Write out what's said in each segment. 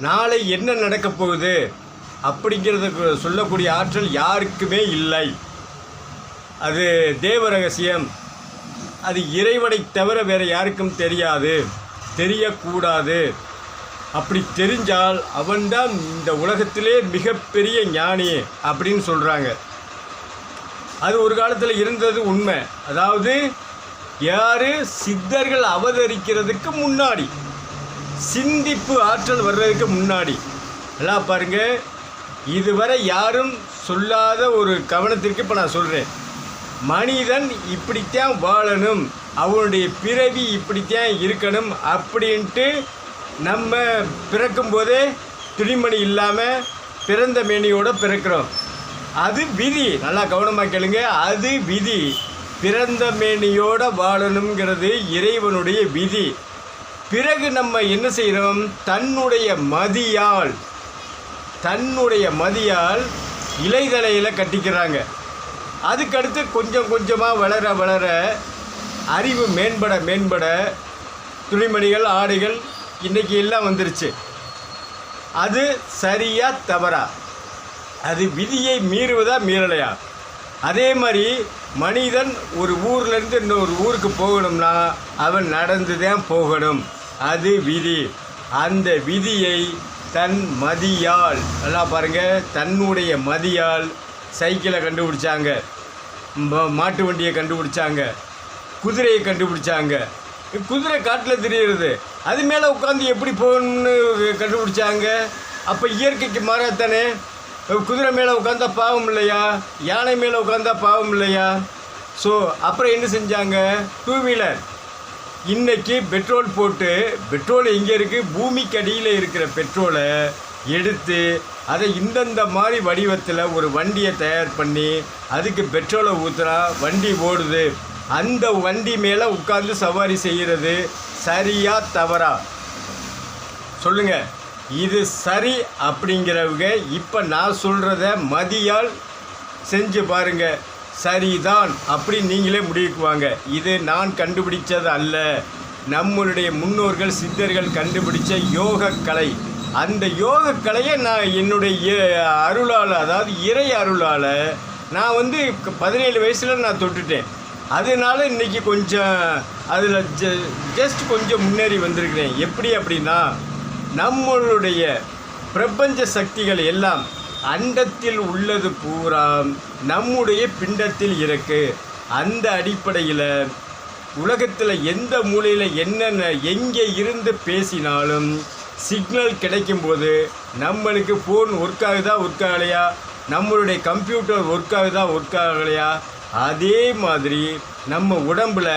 நாளை என்ன நடக்கப் போகுது அப்படிங்கிறதுக்கு சொல்லக்கூடிய ஆற்றல் யாருக்குமே இல்லை. அது தேவ ரகசியம் அது இறைவனை தவிர வேறு யாருக்கும் தெரியாது. தெரியக்கூடாது. அப்படி தெரிஞ்சால் அவன்தான் இந்த உலகத்திலே மிகப்பெரிய ஞானி அப்படின்னு சொல்கிறாங்க அது ஒரு காலத்தில் இருந்தது உண்மை. அதாவது யார்? சித்தர்கள் அவதரிக்கிறதுக்கு முன்னாடி. சிந்திப்பு ஆற்றல் வர்றதுக்கு முன்னாடி. நல்லா பாருங்க. இதுவரை யாரும் சொல்லாத ஒரு கவனத்திற்கு இப்போ நான் சொல்கிறேன் மனிதன் இப்படித்தான் வாழணும். அவனுடைய பிறவி இப்படித்தான் இருக்கணும் அப்படின்ட்டு நம்ம பிறக்கும்போதே துணிமணி இல்லாமல் பிறந்த மேனியோடு பிறக்கிறோம். அது விதி. நல்லா கவனமாக கேளுங்க. அது விதி. பிறந்த மேனியோட வாழணுங்கிறது இறைவனுடைய விதி. பிறகு நம்ம என்ன செய்கிறோம் தன்னுடைய மதியால் தன்னுடைய மதியால் இலைதலையில் கட்டிக்கிறாங்க. அதுக்கடுத்து கொஞ்சம் கொஞ்சமாக வளர வளர அறிவு மேம்பட மேம்பட துணிமணிகள் ஆடைகள் இன்றைக்கி எல்லாம் வந்துருச்சு. அது சரியா தவறா? அது விதியை மீறுவதா மீறலையா? அதே மாதிரி மனிதன் ஒரு ஊர்லேருந்து இன்னொரு ஊருக்கு போகணும்னா அவன் நடந்து தான் போகணும். அது விதி. அந்த விதியை தன் மதியால் நல்லா பாருங்கள் தன்னுடைய மதியால் சைக்கிளை கண்டுபிடிச்சாங்க. மாட்டு வண்டியை கண்டுபிடிச்சாங்க. குதிரையை கண்டுபிடிச்சாங்க. குதிரை காட்டில் தெரியுறது. அது மேலே உட்காந்து எப்படி போகணும்னு கண்டுபிடிச்சாங்க. அப்போ இயற்கைக்கு மாறாத்தானே? குதிரை மேலே உட்காந்தா பாவம் இல்லையா? யானை மேலே உட்காந்தா பாவம் இல்லையா? ஸோ அப்புறம் என்ன செஞ்சாங்க? டூ வீலர் இன்னைக்கு பெட்ரோல் போட்டு பெட்ரோல் எங்கே இருக்குது பூமிக்கு அடியில் இருக்கிற பெட்ரோலை எடுத்து அதை இந்தந்த மாதிரி வடிவத்தில் ஒரு வண்டியை தயார் பண்ணி அதுக்கு பெட்ரோலை ஊற்றுனா வண்டி ஓடுது. அந்த வண்டி மேலே உட்கார்ந்து சவாரி செய்கிறது சரியா தவறா? சொல்லுங்கள் இது சரி அப்படிங்கிறவங்க இப்போ நான் சொல்கிறத மதியால் செஞ்சு பாருங்கள் சரிதான் அப்படி நீங்களே முடிவுக்குவாங்க. இது நான் கண்டுபிடிச்சது அல்ல. நம்மளுடைய முன்னோர்கள் சித்தர்கள் கண்டுபிடிச்ச யோக கலை. அந்த யோக கலையை நான் என்னுடைய அருளால் அதாவது இறை அருளால் நான் வந்து பதினேழு வயசில் நான் தொட்டுட்டேன். அதனால இன்னைக்கு கொஞ்சம் அதில் ஜ ஜஸ்ட் கொஞ்சம் முன்னேறி வந்திருக்கிறேன். எப்படி அப்படின்னா நம்மளுடைய பிரபஞ்ச சக்திகள் எல்லாம் அண்டத்தில் உள்ளது பூரா நம்முடைய பிண்டத்தில் இருக்கு. அந்த அடிப்படையில் உலகத்தில் எந்த மூலையில் என்னென்ன எங்கே இருந்து பேசினாலும் சிக்னல் கிடைக்கும்போது நம்மளுக்கு ஃபோன் ஒர்க் ஆகுதா ஒர்க் ஆகலையா? நம்மளுடைய கம்ப்யூட்டர் ஒர்க் ஆகுதா ஒர்க் ஆகலையா? அதே மாதிரி நம்ம உடம்புல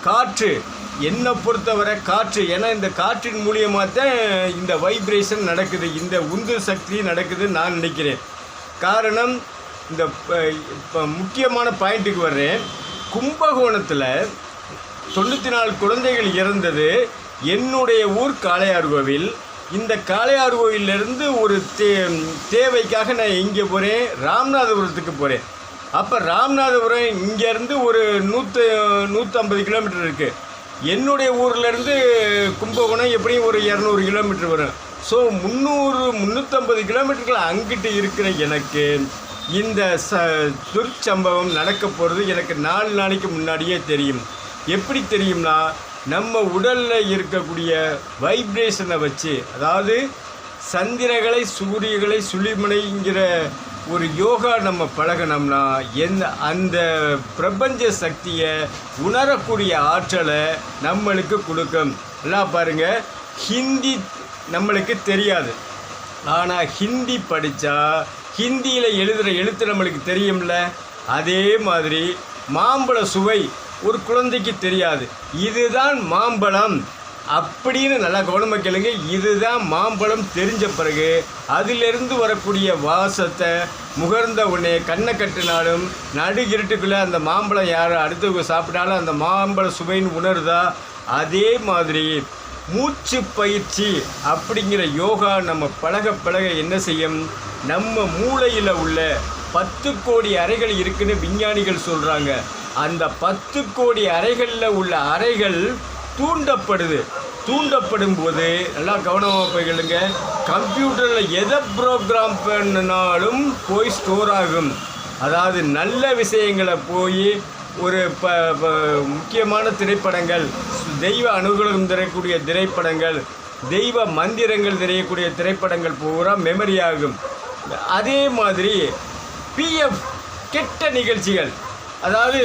காற்று என்னை பொறுத்தவரை காற்று ஏன்னா இந்த காற்றின் மூலியமாக தான் இந்த வைப்ரேஷன் நடக்குது இந்த உந்து சக்தி நடக்குதுன்னு நான் நினைக்கிறேன். காரணம் இந்த இப்போ முக்கியமான பாயிண்ட்டுக்கு வர்றேன். கும்பகோணத்தில் தொண்ணூற்றி நாலு குழந்தைகள் இறந்தது என்னுடைய ஊர் காளையார் கோவில். இந்த காளையார் கோவிலிருந்து ஒரு தே தேவைக்காக நான் எங்கே போகிறேன் ராமநாதபுரத்துக்கு போகிறேன் அப்போ ராமநாதபுரம் இங்கேருந்து ஒரு நூற்று நூற்றம்பது கிலோமீட்டர் இருக்குது என்னுடைய ஊர்லேருந்து கும்பகோணம் எப்படியும் ஒரு இரநூறு கிலோமீட்டர் வரும். ஸோ முந்நூறு முந்நூற்றம்பது கிலோமீட்டர்கள் அங்கிட்டு இருக்கிற எனக்கு இந்த ச துர்ச்சம்பவம் நடக்க போகிறது எனக்கு நாலு நாளைக்கு முன்னாடியே தெரியும். எப்படி தெரியும்னா நம்ம உடலில் இருக்கக்கூடிய வைப்ரேஷனை வச்சு அதாவது சந்திரகளை சூரியகளை சுழிமனைங்கிற ஒரு யோகா நம்ம பழகினோம்னா எந்த அந்த பிரபஞ்ச சக்தியை உணரக்கூடிய ஆற்றலை நம்மளுக்கு கொடுக்கும். எல்லாம் பாருங்க. ஹிந்தி நம்மளுக்கு தெரியாது. ஆனால் ஹிந்தி படித்தா ஹிந்தியில் எழுதுகிற எழுத்து நம்மளுக்கு தெரியும்ல? அதே மாதிரி மாம்பழ சுவை ஒரு குழந்தைக்கு தெரியாது. இதுதான் மாம்பழம். அப்படின்னு நல்லா கவனமாக கேளுங்க. இதுதான் மாம்பழம் தெரிஞ்ச பிறகு அதிலிருந்து வரக்கூடிய வாசத்தை முகர்ந்த உடனே கண்ணை கட்டினாலும் நடு இருட்டுக்குள்ளே அந்த மாம்பழம் யார் அடுத்தவங்க சாப்பிட்டாலும் அந்த மாம்பழ சுவைன்னு உணருதா? அதே மாதிரி மூச்சு பயிற்சி அப்படிங்கிற யோகா நம்ம பழக பழக என்ன செய்யும்? நம்ம மூளையில் உள்ள பத்து கோடி அறைகள் இருக்குன்னு விஞ்ஞானிகள் சொல்கிறாங்க அந்த பத்து கோடி அறைகளில் உள்ள அறைகள் தூண்டப்படுது. தூண்டப்படும் போது நல்லா கவனமாக போய்களுங்க கம்ப்யூட்டரில் எதை ப்ரோக்ராம் பண்ணினாலும் போய் ஸ்டோர் ஆகும். அதாவது நல்ல விஷயங்களை போய் ஒரு ப முக்கியமான திரைப்படங்கள் தெய்வ அனுகூலம் தரக்கூடிய திரைப்படங்கள் தெய்வ மந்திரங்கள் தெரியக்கூடிய திரைப்படங்கள் பூரா மெமரி ஆகும். அதே மாதிரி பிஎஃப் கெட்ட நிகழ்ச்சிகள் அதாவது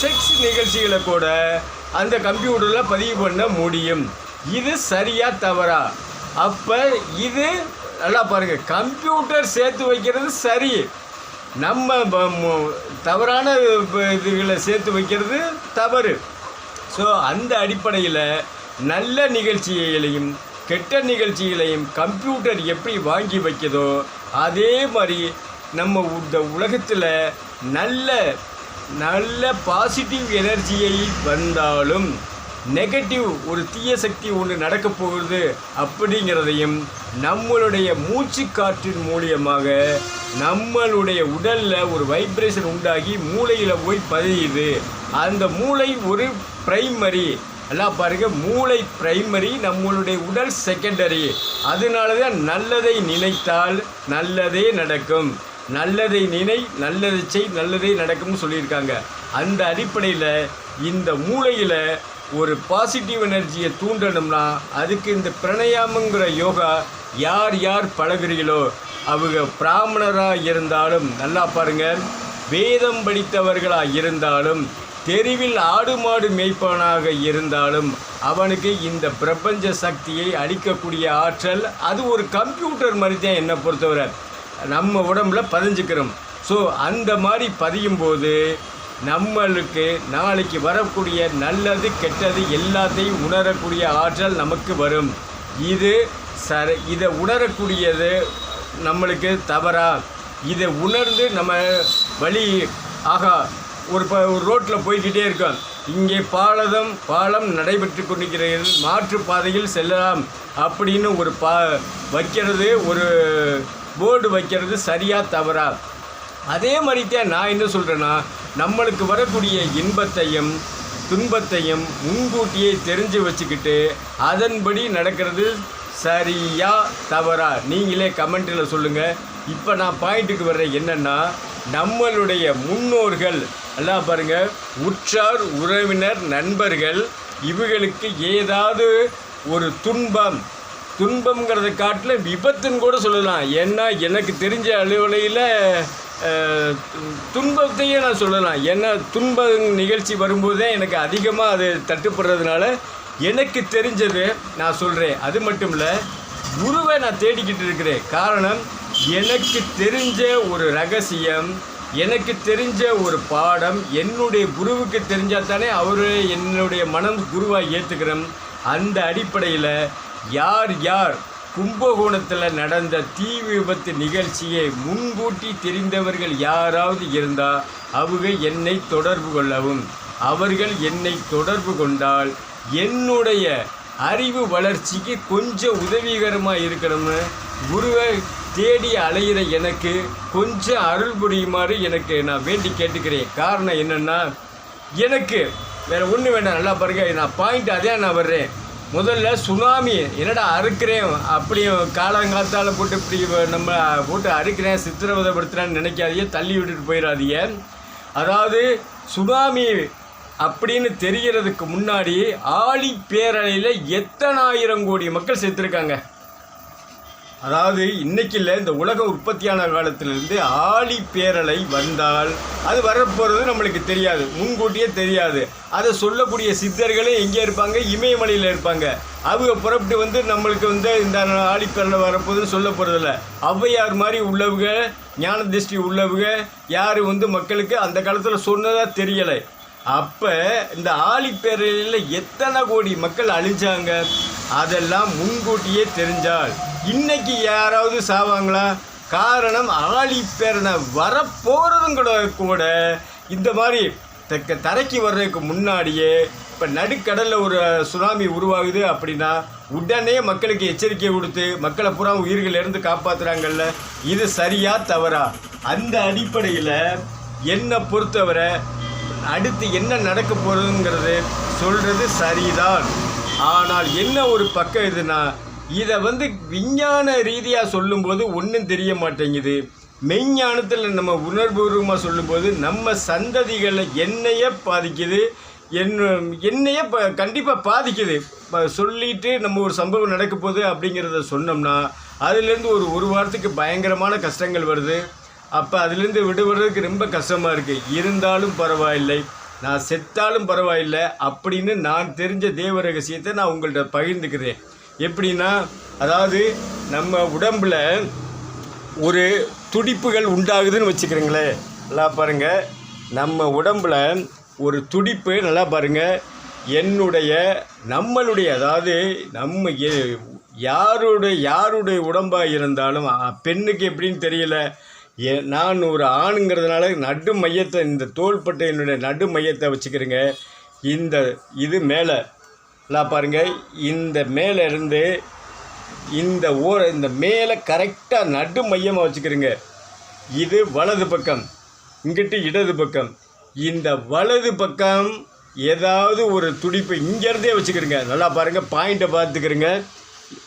செக்ஸ் நிகழ்ச்சிகளை கூட அந்த கம்ப்யூட்டரில் பதிவு பண்ண முடியும். இது சரியா தவறா? அப்போ இது நல்லா பாருங்கள் கம்ப்யூட்டர் சேர்த்து வைக்கிறது சரி. நம்ம தவறான இதுகளை சேர்த்து வைக்கிறது தவறு. ஸோ அந்த அடிப்படையில் நல்ல நிகழ்ச்சிகளையும் கெட்ட நிகழ்ச்சிகளையும் கம்ப்யூட்டர் எப்படி வாங்கி வைக்குதோ அதே மாதிரி நம்ம இந்த உலகத்தில் நல்ல நல்ல பாசிட்டிவ் எனர்ஜியை வந்தாலும் நெகட்டிவ் ஒரு தீய சக்தி ஒன்று நடக்க போகுது அப்படிங்கிறதையும் நம்மளுடைய மூச்சு காற்றின் மூலியமாக நம்மளுடைய உடலில் ஒரு வைப்ரேஷன் உண்டாகி மூளையில் போய் பதியுது. அந்த மூளை ஒரு பிரைமரி எல்லாம் பாருங்க மூளை பிரைமரி நம்மளுடைய உடல் செகண்டரி அதனால தான் நல்லதை நினைத்தால் நல்லதே நடக்கும். நல்லதை நினை நல்லதை செய் நல்லதே நடக்கும்னு சொல்லியிருக்காங்க. அந்த அடிப்படையில் இந்த மூளையில் ஒரு பாசிட்டிவ் எனர்ஜியை தூண்டணும்னா அதுக்கு இந்த பிரணயாமங்கிற யோகா யார் யார் பழகுறீங்களோ அவங்க பிராமணராக இருந்தாலும் நல்லா பாருங்கள் வேதம் படித்தவர்களாக இருந்தாலும் தெருவில் ஆடு மாடு மேய்ப்பவனாக இருந்தாலும் அவனுக்கு இந்த பிரபஞ்ச சக்தியை அளிக்கக்கூடிய ஆற்றல் அது ஒரு கம்ப்யூட்டர் மாதிரி தான் என்னை பொறுத்தவரை. நம்ம உடம்புல பதிஞ்சுக்கிறோம் ஸோ அந்த மாதிரி பதியும் போது நம்மளுக்கு நாளைக்கு வரக்கூடிய நல்லது கெட்டது எல்லாத்தையும் உணரக்கூடிய ஆற்றல் நமக்கு வரும். இது சர இதை உணரக்கூடியது நம்மளுக்கு தவறா? இதை உணர்ந்து நம்ம வழி ஆகா ஒரு ப ஒரு ரோட்டில் போய்கிட்டே இருக்கோம். இங்கே பாலதம் பாலம் நடைபெற்று கொண்டிருக்கிறது. மாற்று பாதையில் செல்லலாம் அப்படின்னு ஒரு பா வைக்கிறது ஒரு போர்டு வைக்கிறது சரியா தவறா? அதே மாதிரி தான் நான் என்ன சொல்கிறேன்னா நம்மளுக்கு வரக்கூடிய இன்பத்தையும் துன்பத்தையும் முன்கூட்டியே தெரிஞ்சு வச்சுக்கிட்டு அதன்படி நடக்கிறது சரியா தவறா? நீங்களே கமெண்ட்டில் சொல்லுங்கள் இப்போ நான் பாயிண்ட்டுக்கு வர்றேன் என்னென்னா நம்மளுடைய முன்னோர்கள் எல்லாம் பாருங்கள் உற்றார் உறவினர் நண்பர்கள் இவங்களுக்கு ஏதாவது ஒரு துன்பம் துன்பங்கிறத காட்டில் விபத்துன்னு கூட சொல்லலாம். ஏன்னா எனக்கு தெரிஞ்ச அலுவலையில் துன்பத்தையே நான் சொல்லலாம். ஏன்னா துன்ப நிகழ்ச்சி வரும்போதே எனக்கு அதிகமாக அது தட்டுப்படுறதுனால எனக்கு தெரிஞ்சது நான் சொல்கிறேன் அது மட்டும் இல்லை குருவை நான் தேடிக்கிட்டு இருக்கிறேன். காரணம் எனக்கு தெரிஞ்ச ஒரு ரகசியம் எனக்கு தெரிஞ்ச ஒரு பாடம் என்னுடைய குருவுக்கு தெரிஞ்சால் தானே அவர் என்னுடைய மனம் குருவாக ஏற்றுக்கிறோம் அந்த அடிப்படையில் யார் யார் கும்பகோணத்தில் நடந்த தீ விபத்து நிகழ்ச்சியை முன்கூட்டி தெரிந்தவர்கள் யாராவது இருந்தால் அவங்க என்னை தொடர்பு கொள்ளவும். அவர்கள் என்னை தொடர்பு கொண்டால் என்னுடைய அறிவு வளர்ச்சிக்கு கொஞ்சம் உதவிகரமாக இருக்கணும்னு குருவை தேடி அலையிற எனக்கு கொஞ்சம் அருள் புரியுமாறு எனக்கு நான் வேண்டி கேட்டுக்கிறேன். காரணம் என்னென்னா எனக்கு வேறு ஒன்று வேண்டாம் நல்லா பாருங்க நான் பாயிண்ட் அதே நான் வர்றேன். முதல்ல சுனாமி என்னடா அறுக்கிறேன்? அப்படியும் காலங்காத்தால் போட்டு இப்படி நம்ம போட்டு அறுக்கிறேன் சித்திரவதைப்படுத்துறேன்னு நினைக்காதீங்க தள்ளி விட்டுட்டு போயிடாதீங்க அதாவது சுனாமி அப்படின்னு தெரிகிறதுக்கு முன்னாடி ஆழி பேரலையில் எத்தனாயிரம் கோடி மக்கள் செத்துருக்காங்க? அதாவது இன்னைக்கு இல்லை இந்த உலக உற்பத்தியான காலத்திலிருந்து ஆழி பேரலை வந்தால் அது வரப்போகிறது நம்மளுக்கு தெரியாது முன்கூட்டியே தெரியாது. அதை சொல்லக்கூடிய சித்தர்களே எங்கே இருப்பாங்க? இமயமலையில் இருப்பாங்க. அவங்க புறப்பட்டு வந்து நம்மளுக்கு வந்து இந்த ஆழிப்பேரலை வரப்போகுதுன்னு சொல்ல போகிறதில்ல ஔவையார் மாதிரி உள்ளவங்க ஞான திருஷ்டி உள்ளவங்க யார் வந்து மக்களுக்கு அந்த காலத்தில் சொன்னதாக தெரியலை. அப்போ இந்த ஆழிப்பேரலையில் எத்தனை கோடி மக்கள் அழிஞ்சாங்க? அதெல்லாம் முன்கூட்டியே தெரிஞ்சால் இன்னைக்கு யாராவது சாவாங்களா? காரணம் ஆழிப்பேரனை வரப்போகிறதும் கூட கூட இந்த மாதிரி தக்க தரைக்கு வர்றதுக்கு முன்னாடியே இப்போ நடுக்கடலில் ஒரு சுனாமி உருவாகுது அப்படின்னா உடனே மக்களுக்கு எச்சரிக்கை கொடுத்து மக்களை பூரா உயிர்கள் இருந்து காப்பாற்றுறாங்கல்ல இது சரியா தவறா? அந்த அடிப்படையில் என்னை பொறுத்தவரை அடுத்து என்ன நடக்க போகிறதுங்கிறது சொல்கிறது சரிதான். ஆனால் என்ன ஒரு பக்கம் இதுனா இதை வந்து விஞ்ஞான ரீதியாக சொல்லும்போது ஒன்றும் தெரிய மாட்டேங்குது. மெய்ஞானத்தில் நம்ம உணர்வுபூர்வமாக சொல்லும்போது நம்ம சந்ததிகளை என்னையே பாதிக்குது. என்ன என்னையே ப கண்டிப்பாக பாதிக்குது. இப்போ சொல்லிட்டு நம்ம ஒரு சம்பவம் நடக்க போகுது அப்படிங்கிறத சொன்னோம்னா அதுலேருந்து ஒரு ஒரு வாரத்துக்கு பயங்கரமான கஷ்டங்கள் வருது. அப்போ அதுலேருந்து விடுபடுறதுக்கு ரொம்ப கஷ்டமாக இருக்குது இருந்தாலும் பரவாயில்லை. நான் செத்தாலும் பரவாயில்லை அப்படின்னு நான் தெரிஞ்ச தேவ ரகசியத்தை நான் உங்கள்கிட்ட பகிர்ந்துக்கிறேன். எப்படின்னா அதாவது நம்ம உடம்பில் ஒரு துடிப்புகள் உண்டாகுதுன்னு வச்சுக்கிறீங்களேன் நல்லா பாருங்கள் நம்ம உடம்பில் ஒரு துடிப்பு நல்லா பாருங்கள் என்னுடைய நம்மளுடைய அதாவது நம்ம யாருடைய யாருடைய உடம்பாக இருந்தாலும் பெண்ணுக்கு எப்படின்னு தெரியல. நான் ஒரு ஆணுங்கிறதுனால நடு மையத்தை இந்த தோள்பட்டையினுடைய நடு மையத்தை வச்சுக்கிறேங்க. இந்த இது மேலே. நல்லா பாருங்கள் இந்த மேலே இருந்து இந்த ஓர இந்த மேலே கரெக்டாக நடு மையமாக வச்சுக்கிறேங்க. இது வலது பக்கம். இங்கிட்டு இடது பக்கம். இந்த வலது பக்கம் ஏதாவது ஒரு துடிப்பு இங்கேருந்தே வச்சுக்கிறேங்க. நல்லா பாருங்கள் பாயிண்ட்டை பார்த்துக்கிறேங்க.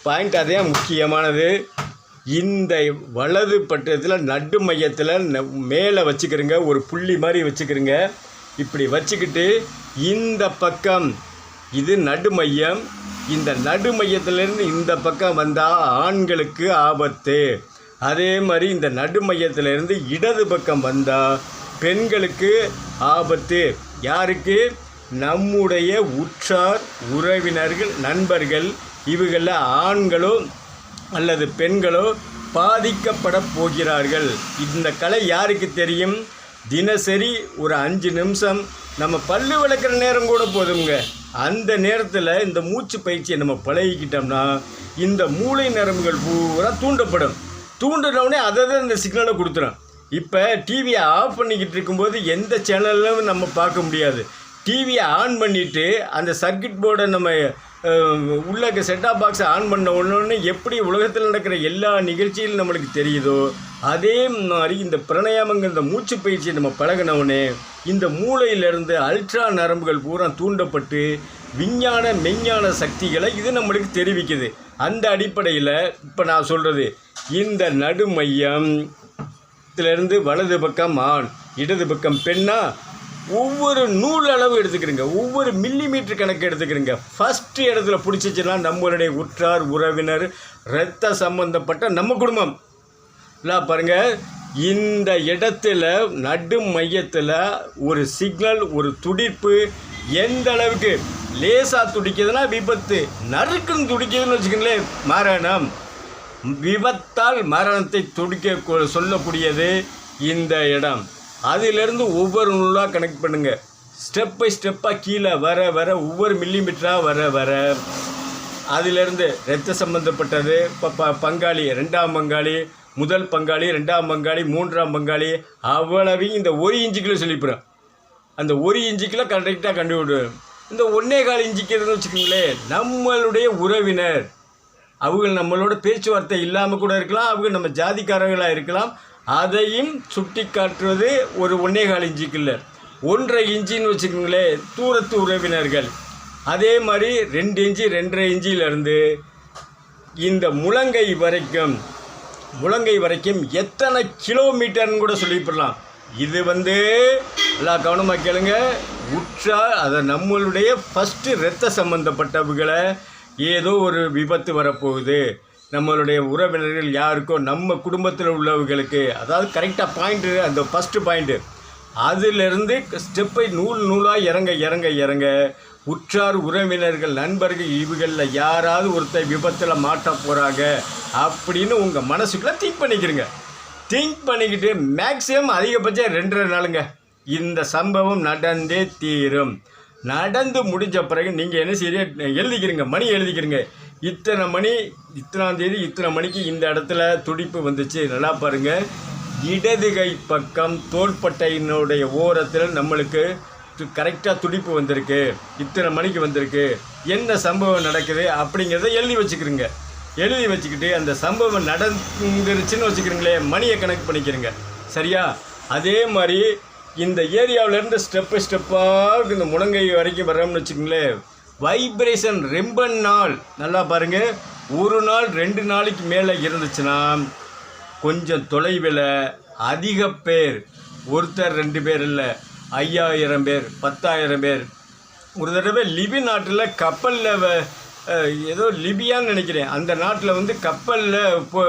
பாயிண்ட் அதே முக்கியமானது. இந்த வலது பட்டத்தில் நடு மையத்தில் ந- மேலே வச்சுக்கிறங்க ஒரு புள்ளி மாதிரி வச்சுக்கிறங்க. இப்படி வச்சுக்கிட்டு இந்த பக்கம் இது நடு மையம் இந்த நடு மையத்திலேருந்து இந்த பக்கம் வந்தால் ஆண்களுக்கு ஆபத்து. அதே மாதிரி இந்த நடு மையத்திலேருந்து இடது பக்கம் வந்தால் பெண்களுக்கு ஆபத்து. யாருக்கு? நம்முடைய உற்றார் உறவினர்கள் நண்பர்கள் இவங்களில் ஆண்களும் அல்லது பெண்களோ பாதிக்கப்பட போகிறார்கள். இந்த கலை யாருக்கு தெரியும்? தினசரி ஒரு அஞ்சு நிமிஷம் நம்ம பல்லு விளக்குற நேரம் கூட போதுங்க அந்த நேரத்தில் இந்த மூச்சு பயிற்சியை நம்ம பழகிக்கிட்டோம்னா இந்த மூளை நரம்புகள் பூரா தூண்டப்படும். தூண்டினவுடனே அதை தான் இந்த சிக்னலை கொடுத்துரும். இப்போ டிவியை ஆஃப் பண்ணிக்கிட்டு இருக்கும்போது எந்த சேனலும் நம்ம பார்க்க முடியாது. டிவியை ஆன் பண்ணிவிட்டு அந்த சர்க்கிட் போர்டை நம்ம உள்ள செட்டாப் பாக்ஸை ஆன் பண்ண உடனே எப்படி உலகத்தில் நடக்கிற எல்லா நிகழ்ச்சியிலும் நம்மளுக்கு தெரியுதோ அதே மாதிரி இந்த பிரணயாமங்கிற இந்த மூச்சு பயிற்சியை நம்ம பழகினவுடனே இந்த மூளையிலிருந்து அல்ட்ரா நரம்புகள் பூரா தூண்டப்பட்டு விஞ்ஞான மெஞ்ஞான சக்திகளை இது நம்மளுக்கு தெரிவிக்குது. அந்த அடிப்படையில் இப்போ நான் சொல்கிறது இந்த நடுமையம் இருந்து வலது பக்கம் ஆண் இடது பக்கம் பெண்ணா ஒவ்வொரு நூல் அளவு எடுத்துக்கிறீங்க. ஒவ்வொரு மில்லி மீட்டர் கணக்கு எடுத்துக்கிறீங்க. ஃபஸ்ட்டு இடத்துல பிடிச்சிச்சுன்னா நம்மளுடைய உற்றார் உறவினர் இரத்த சம்பந்தப்பட்ட நம்ம குடும்பம். இல்லை பாருங்க இந்த இடத்துல நடு மையத்தில் ஒரு சிக்னல் ஒரு துடிப்பு எந்த அளவுக்கு? லேசாக துடிக்குதுன்னா விபத்து. நறுக்குன்னு துடிக்குதுன்னு வச்சுக்கோங்களேன் மரணம். விபத்தால் மரணத்தை துடிக்க கொ- சொல்லக்கூடியது இந்த இடம். அதிலிருந்து ஒவ்வொரு நூலாக கனெக்ட் பண்ணுங்கள் ஸ்டெப் பை ஸ்டெப்பாக கீழே வர வர ஒவ்வொரு மில்லிமீட்டராக வர வர. அதிலிருந்து ரத்த சம்பந்தப்பட்டது இப்போ ப பங்காளி ரெண்டாம் பங்காளி முதல் பங்காளி ரெண்டாம் பங்காளி மூன்றாம் பங்காளி அவ்வளவையும் இந்த ஒரு இன்ச்சுக்குள்ள சொல்லிப்புறேன். அந்த ஒரு இன்ச்சுக்குள்ள கரெக்டாக கண்டுபிடுவேன் இந்த ஒன்னே கால் இஞ்சிக்கிறதுன்னு வச்சுக்கோங்களேன் நம்மளுடைய உறவினர். அவங்க நம்மளோட பேச்சுவார்த்தை இல்லாமல் கூட இருக்கலாம் அவங்க நம்ம ஜாதிக்காரர்களாக இருக்கலாம் அதையும் சுட்டி காட்டுவது ஒரு ஒன்னே கால் கில்லர் ஒன்றரை இன்ச்சின்னு வச்சுக்கோங்களேன் தூரத்து உறவினர்கள். அதே மாதிரி ரெண்டு இன்ச்சு ரெண்டரை இன்ச்சிலேருந்து இந்த முழங்கை வரைக்கும் முழங்கை வரைக்கும் எத்தனை கிலோமீட்டர்னு கூட சொல்லிவிடலாம் இது வந்து எல்லாம் கவனமாக கேளுங்க. உற்றா அதை நம்மளுடைய ஃபஸ்ட்டு இரத்த சம்மந்தப்பட்டவங்களை ஏதோ ஒரு விபத்து வரப்போகுது. நம்மளுடைய உறவினர்கள் யாருக்கோ நம்ம குடும்பத்தில் உள்ளவர்களுக்கு அதாவது கரெக்டாக பாயிண்ட்டு அந்த ஃபஸ்ட்டு பாயிண்ட்டு அதிலிருந்து ஸ்டெப்பை நூல் நூலாக இறங்க இறங்க இறங்க உற்றார் உறவினர்கள் நண்பர்கள் இவங்களில் யாராவது ஒருத்தர் விபத்தில் மாட்ட போகிறாங்க அப்படின்னு உங்கள் மனசுக்குள்ளே திங்க் பண்ணிக்கிறீங்க திங்க் பண்ணிக்கிட்டு மேக்ஸிமம் அதிகபட்சம் ரெண்டரை நாளுங்க. இந்த சம்பவம் நடந்தே தீரும். நடந்து முடிஞ்ச பிறகு நீங்கள் என்ன செய்ய எழுதிக்கிறீங்க மணி எழுதிக்கிறீங்க இத்தனை மணி இத்தனாம் தேதி இத்தனை மணிக்கு இந்த இடத்துல துடிப்பு வந்துச்சு. நல்லா பாருங்கள் இடது கை பக்கம் தோள்பட்டையினுடைய ஓரத்தில் நம்மளுக்கு கரெக்டாக துடிப்பு வந்திருக்கு. இத்தனை மணிக்கு வந்திருக்கு. என்ன சம்பவம் நடக்குது அப்படிங்கிறத எழுதி வச்சுக்கிறோங்க எழுதி வச்சுக்கிட்டு அந்த சம்பவம் நடந்துருச்சுன்னு வச்சுக்கிறீங்களே மணியை கணக்கு பண்ணிக்கிறீங்க சரியா? அதே மாதிரி இந்த ஏரியாவிலேருந்து ஸ்டெப்பு ஸ்டெப்பாக இந்த முழங்கை வரைக்கும் வர்றோம்னு வச்சுக்கோங்களேன். வைப்ரேஷன் ரொம்ப நாள். நல்லா பாருங்கள் ஒரு நாள் ரெண்டு நாளைக்கு மேலே இருந்துச்சுன்னா கொஞ்சம் தொலைவில் அதிக பேர் ஒருத்தர் ரெண்டு பேர் இல்லை ஐயாயிரம் பேர் பத்தாயிரம் பேர். ஒரு தடவை லிபி நாட்டில் கப்பலில் ஏதோ லிபியான்னு நினைக்கிறேன். அந்த நாட்டில் வந்து கப்பலில் இப்போ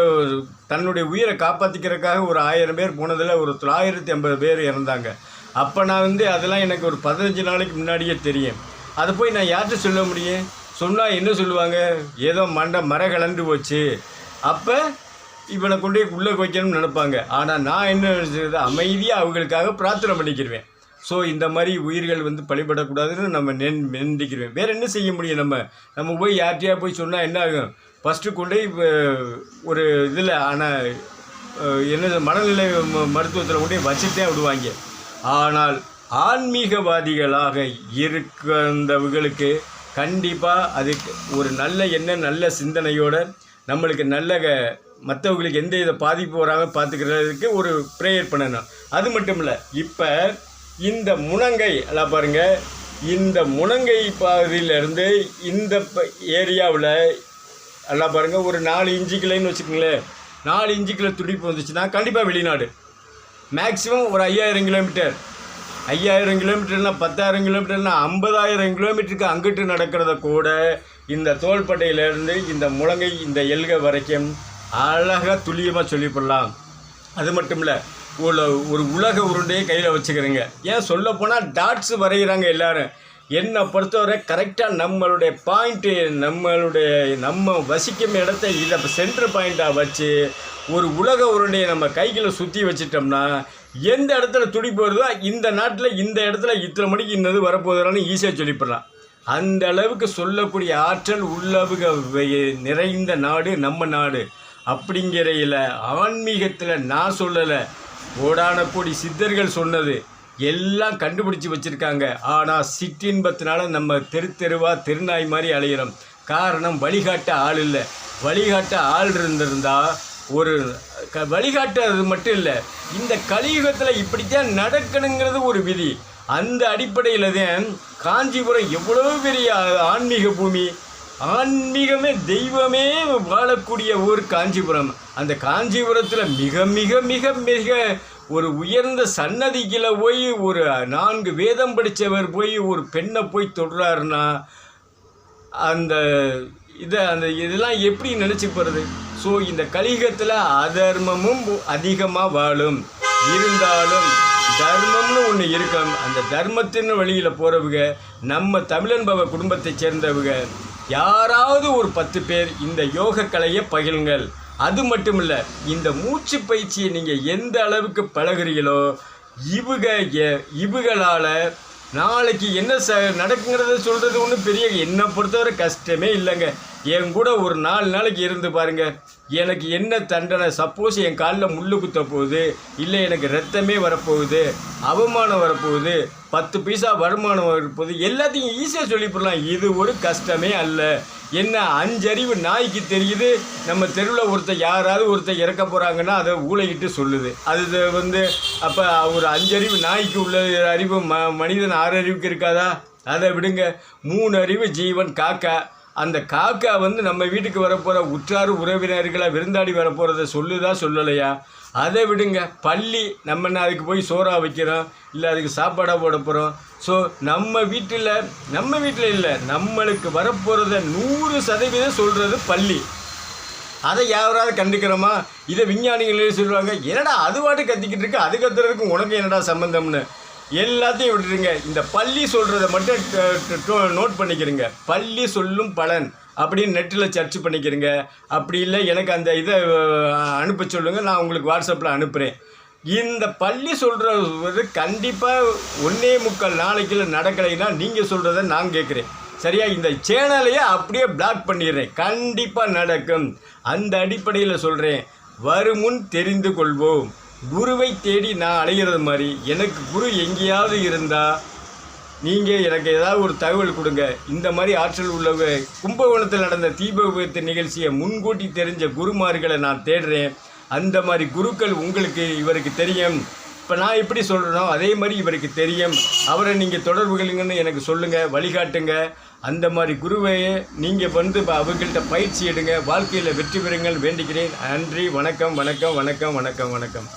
தன்னுடைய உயிரை காப்பாற்றிக்கிறதுக்காக ஒரு ஆயிரம் பேர் போனதில் ஒரு தொள்ளாயிரத்தி ஐம்பது பேர் இறந்தாங்க. அப்போ நான் வந்து அதெல்லாம் எனக்கு ஒரு பதினஞ்சு நாளைக்கு முன்னாடியே தெரியும். அதை போய் நான் யார்கிட்ட சொல்ல முடியும்? சொன்னால் என்ன சொல்லுவாங்க? ஏதோ மண்டை மர கலந்து போச்சு. அப்போ இவனை கொண்டு போய் உள்ளே வைக்கணும்னு நினைப்பாங்க. ஆனால் நான் என்ன நினச்சது? அமைதியாக அவங்களுக்காக பிரார்த்தனை பண்ணிக்கிடுவேன் ஸோ இந்த மாதிரி உயிர்கள் வந்து பழிபடக்கூடாதுன்னு நம்ம நென் நினைக்கிறேன் வேறு என்ன செய்ய முடியும் நம்ம? நம்ம போய் யார்கிட்டயா போய் சொன்னால் என்ன ஆகும்? ஃபஸ்ட்டு கொண்டு இப்போ ஒரு இதில் ஆனால் என்ன மனநிலை ம- மருத்துவத்தில் கொண்டு வச்சுட்டே விடுவாங்க. ஆனால் ஆன்மீகவாதிகளாக இருக்கிறவங்களுக்கு கண்டிப்பாக அதுக்கு ஒரு நல்ல எண்ணம் நல்ல சிந்தனையோடு நம்மளுக்கு நல்ல க- மற்றவங்களுக்கு எந்த இதை பாதிப்பு வராமல் பார்த்துக்கிறதுக்கு ஒரு ப்ரேயர் பண்ணணும். அது மட்டும் இல்லை இப்போ இந்த முனங்கை எல்லாம் பாருங்கள் இந்த முனங்கை பகுதியிலேருந்து இந்த ஏரியாவில் எல்லாம் பாருங்கள் ஒரு நாலு இன்ச்சுக்குள்ளேன்னு வச்சுக்கோங்களேன். நாலு இன்ச்சுக்குள்ள துடிப்பு வந்துச்சுன்னா கண்டிப்பாக வெளிநாடு. மேக்ஸிமம் ஒரு ஐயாயிரம் கிலோமீட்டர் ஐயாயிரம் கிலோமீட்டர்னா பத்தாயிரம் கிலோமீட்டர்னா ஐம்பதாயிரம் கிலோமீட்டருக்கு அங்கிட்டு நடக்கிறத கூட இந்த தோள்பட்டையிலேருந்து இந்த முழங்கை இந்த எல்கை வரைக்கும் அழகாக துல்லியமாக சொல்லிவிடலாம் அது மட்டும் இல்லை ஒரு ஒரு உலக உருண்டையை கையில் வச்சுக்கிறீங்க. ஏன் சொல்ல போனால் டாட்ஸ் வரைகிறாங்க எல்லோரும். என்னை பொறுத்தவரை கரெக்டாக நம்மளுடைய பாயிண்ட்டு நம்மளுடைய நம்ம வசிக்கும் இடத்த இதை சென்டர் பாயிண்ட்டாக வச்சு ஒரு உலக உருண்டையை நம்ம கைகளை சுற்றி வச்சிட்டோம்னா எந்த இடத்துல துடிப்பு வருதோ இந்த நாட்டில் இந்த இடத்துல இத்தனை மணிக்கு இன்னது வரப்போகுதுன்னு ஈஸியாக சொல்லிவிடலாம் அந்த அளவுக்கு சொல்லக்கூடிய ஆற்றல் உள்ளவுக நிறைந்த நாடு நம்ம நாடு. அப்படிங்கிறையில் ஆன்மீகத்தில் நான் சொல்லலை. கோடான கோடி சித்தர்கள் சொன்னது. எல்லாம் கண்டுபிடிச்சி வச்சுருக்காங்க. ஆனால் சிற்றின்பத்தினால நம்ம தெரு தெருவாக தெருநாய் மாதிரி அலையிறோம். காரணம் வழிகாட்ட ஆள் இல்லை. வழிகாட்ட ஆள் இருந்திருந்தால் ஒரு க வழிகாட்டுறது மட்டும் இல்லை. இந்த கலியுகத்தில் இப்படித்தான் நடக்கணுங்கிறது ஒரு விதி. அந்த அடிப்படையில் தான் காஞ்சிபுரம் எவ்வளோ பெரிய ஆன்மீக பூமி. ஆன்மீகமே தெய்வமே வாழக்கூடிய ஊர் காஞ்சிபுரம். அந்த காஞ்சிபுரத்தில் மிக மிக மிக மிக ஒரு உயர்ந்த சன்னதிக்கில் போய் ஒரு நான்கு வேதம் படித்தவர் போய் ஒரு பெண்ணை போய் தொடுறாருன்னா அந்த இதை அந்த இதெல்லாம் எப்படி நினச்சி போகிறது ஸோ இந்த கலிகத்தில் அதர்மமும் அதிகமாக வாழும். இருந்தாலும் தர்மம்னு ஒன்று இருக்கும். அந்த தர்மத்தின் வழியில் போகிறவங்க நம்ம தமிழன்பவ குடும்பத்தை சேர்ந்தவங்க யாராவது ஒரு பத்து பேர் இந்த யோக கலையை பகிருங்கள் அது மட்டும் இல்லை இந்த மூச்சு பயிற்சியை நீங்கள் எந்த அளவுக்கு பழகுறீங்களோ இவுக இவுகளால் நாளைக்கு என்ன ச நடக்குங்கிறத சொல்கிறது ஒன்றும் பெரிய என்னை பொறுத்தவரை கஷ்டமே இல்லைங்க. என் கூட ஒரு நாலு நாளைக்கு இருந்து பாருங்க. எனக்கு என்ன தண்டனை? சப்போஸ் என் காலில் முள்ளு குத்த போகுது இல்லை எனக்கு ரத்தமே வரப்போகுது அவமானம் வரப்போகுது பத்து பைசா வருமானம் வரப்போகுது எல்லாத்தையும் ஈஸியாக சொல்லிவிடலாம் இது ஒரு கஷ்டமே அல்ல. என்ன அஞ்சறிவு நாய்க்கு தெரியுது? நம்ம தெருவில் ஒருத்தர் யாராவது ஒருத்தர் இறக்க போகிறாங்கன்னா அதை ஊழையிட்டு சொல்லுது. அது வந்து அப்போ ஒரு அஞ்சறிவு நாய்க்கு உள்ள அறிவு ம மனிதன் ஆறு அறிவுக்கு இருக்காதா? அதை விடுங்க. மூணு அறிவு ஜீவன் காக்கா. அந்த காக்கா வந்து நம்ம வீட்டுக்கு வரப்போகிற உற்றார் உறவினர்களை விருந்தாடி வரப்போகிறத சொல்லுதா சொல்லலையா? அதை விடுங்க. பள்ளி நம்ம என்ன அதுக்கு போய் சோறாக வைக்கிறோம்? இல்லை அதுக்கு சாப்பாடாக போட போகிறோம் ஸோ நம்ம வீட்டில் நம்ம வீட்டில் இல்லை நம்மளுக்கு வரப்போகிறத நூறு சதவீதம் சொல்கிறது பள்ளி. அதை யாராவது கண்டுக்கிறோமா இதை விஞ்ஞானிகளே சொல்லுவாங்க? என்னடா அது பாட்டு கத்திக்கிட்டு இருக்கு அது கத்துறதுக்கும் உனக்கு என்னடா சம்பந்தம்னு? எல்லாத்தையும் விட்டுருங்க. இந்த பள்ளி சொல்கிறத மட்டும் நோட் பண்ணிக்கிறீங்க. பள்ளி சொல்லும் பலன் அப்படின்னு நெட்டில் சர்ச் பண்ணிக்கிறீங்க. அப்படி இல்லை எனக்கு அந்த இதை அனுப்ப சொல்லுங்கள் நான் உங்களுக்கு வாட்ஸ்அப்பில் அனுப்புகிறேன் இந்த பள்ளி சொல்கிறது கண்டிப்பாக ஒன்றே முக்கால் நாளைக்குள்ள நடக்கலைன்னா நீங்கள் சொல்கிறத நான் கேட்குறேன் சரியா? இந்த சேனலையே அப்படியே பிளாக் பண்ணிடுறேன். கண்டிப்பாக நடக்கும். அந்த அடிப்படையில் சொல்கிறேன் வருமுன் தெரிந்து கொள்வோம். குருவை தேடி நான் அலைகிறது மாதிரி எனக்கு குரு எங்கேயாவது இருந்தால் நீங்கள் எனக்கு ஏதாவது ஒரு தகவல் கொடுங்க. இந்த மாதிரி ஆற்றல் உள்ளவங்க கும்பகோணத்தில் நடந்த தீப விபத்து நிகழ்ச்சியை முன்கூட்டி தெரிஞ்ச குருமார்களை நான் தேடுறேன். அந்த மாதிரி குருக்கள் உங்களுக்கு இவருக்கு தெரியும். இப்போ நான் எப்படி சொல்கிறனோ அதே மாதிரி இவருக்கு தெரியும். அவரை நீங்கள் தொடர்புகளுங்கன்னு எனக்கு சொல்லுங்கள் வழிகாட்டுங்க. அந்த மாதிரி குருவையே நீங்கள் வந்து இப்போ அவங்கள்ட்ட பயிற்சி எடுங்க. வாழ்க்கையில் வெற்றி பெறுங்கள். வேண்டுகிறேன். நன்றி. வணக்கம் வணக்கம் வணக்கம் வணக்கம் வணக்கம்.